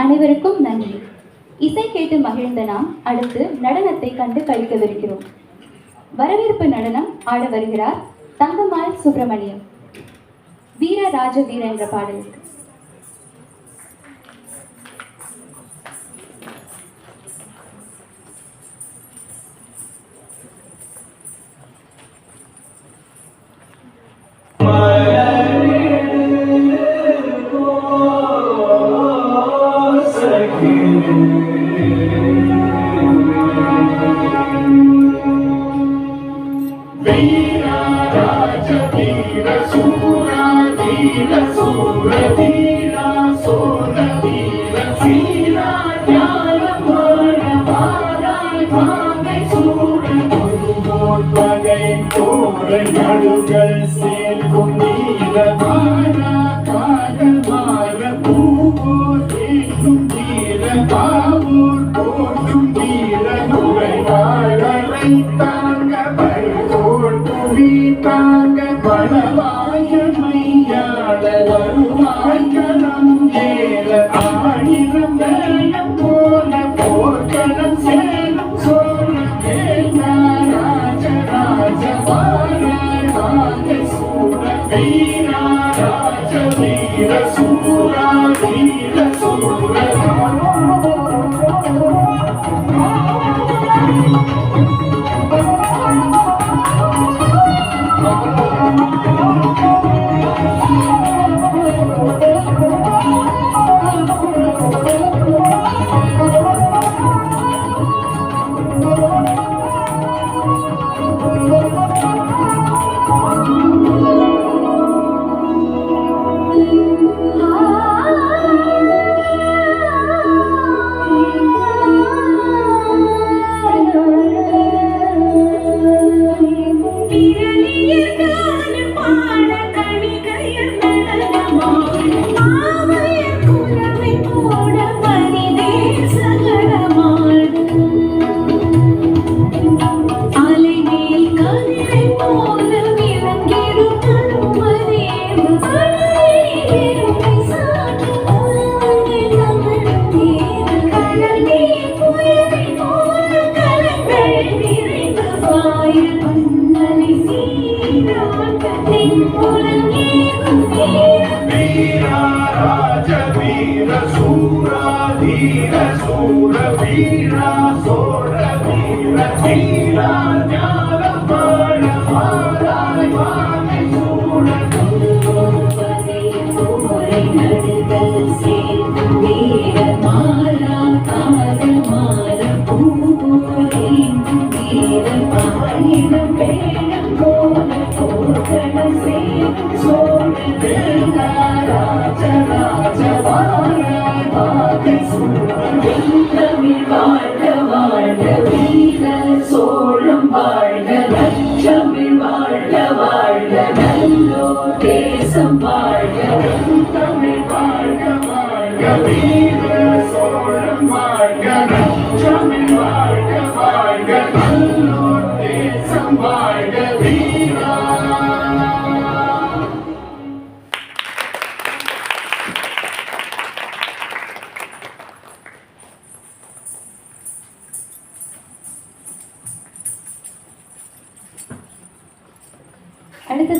அனைவருக்கும் நன்றி. இசை கேட்டு மகிழ்ந்த நாம் அடுத்து நடனத்தை கண்டு கழிக்கவிருக்கிறோம் வரவேற்பு நடனம் ஆட வருகிறார் தங்கம்மாள் சுப்பிரமணியம். வீர ராஜ வீர என்ற பாடலுக்கு. நடுகள் சேர்க்கும் நீரமான காலமாற பூவோர் தேக்கும் நீர பாவூர் போற்றும் நீர நுழைவாழரை தாங்க பழுதோர் புவி தாங்க பணவாய மையாட வருவாய்க்களம் ஏற ஆயிரம் வேலம் போல போர்க்களம் சேலம் சோழ வேந்தா ராஜ சூர வீரா ராஜ வீர சூரா வீர சூர Oh ராஜ வீர சூரா வீர சூர வீரா Marga, Marga, Marga, Marga, Marga, Marga, அடுத்தது